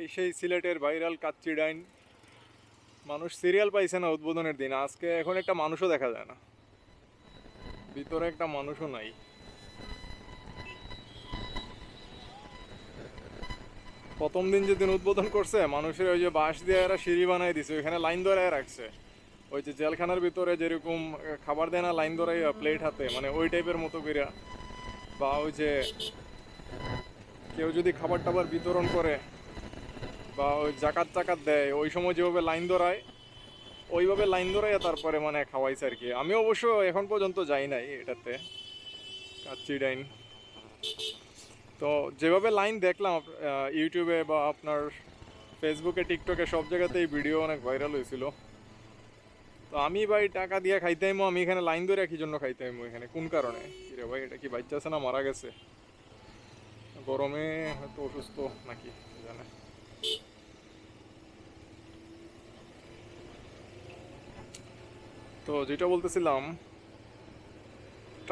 এই সেই সিলেটের ভাইরাল কাচ্চি ডাইন মানুষ সিরিয়াল পাইছে না উদ্বোধনের দিন। আজকে এখন একটা মানুষও দেখা যায় না। ভিতরে একটা মানুষও নাই। প্রথম দিন যেদিন উদ্বোধন করছে, মানুষের ওই যে বাঁশ দিয়ে এরা সিঁড়ি বানাই দিছে, ওইখানে লাইন ধরে রাখছে। ওই যে জেলখানার ভিতরে যেরকম খাবার দেয় না, লাইন ধরাই প্লেট হাতে মানে ওই টাইপের মতো কইরা বা ওই যে কেউ যদি খাবার টাবার বিতরণ করে বা ওই জাকাত টাকাত দেয়, ওই সময় যেভাবে লাইন ধরায়, ওইভাবে লাইন ধরাইয়া তারপরে মানে খাওয়াইছে আর কি। আমি অবশ্য এখন পর্যন্ত যাই নাই এটাতে, কাচ্চি ডাইন। তো যেভাবে লাইন দেখলাম ইউটিউবে বা আপনার ফেসবুকে, টিকটকে সব জায়গাতেই ভিডিও অনেক ভাইরাল হয়েছিল। তো আমি ভাই টাকা দিয়ে খাইতাইমো, আমি এখানে লাইন ধরে কি জন্য খাইতাইমো এখানে? কোন কারণে? কিরে ভাই, এটা কি বাচ্চা আছে না মারা গেছে? গরমে হয়তো অসুস্থ নাকি জানে? তো যেটা বলতেছিলাম,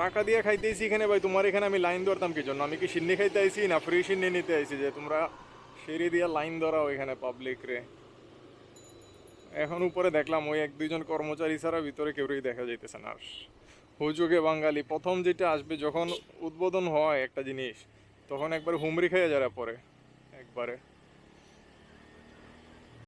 টাকা দিয়ে খাইতেছি এখানে ভাই, তোমার এখানে আমি লাইন ধরতাম কি জন্য? আমি কি সিন্নি খাইতে আইছি না ফ্রি সিন্নি নিতে আইছি যে তোমরা সিঁড়ি দিয়ে লাইন ধরাও এখানে পাবলিক রে? এখন উপরে দেখলাম ওই এক দুইজন কর্মচারী ছাড়া ভিতরে কেউই দেখা যাইতেছে না। আর হুজুগে বাঙালি, প্রথম যেটা আসবে যখন উদ্বোধন হয় একটা জিনিস, তখন একবার হুমরি খেয়ে যারা পরে একবারে।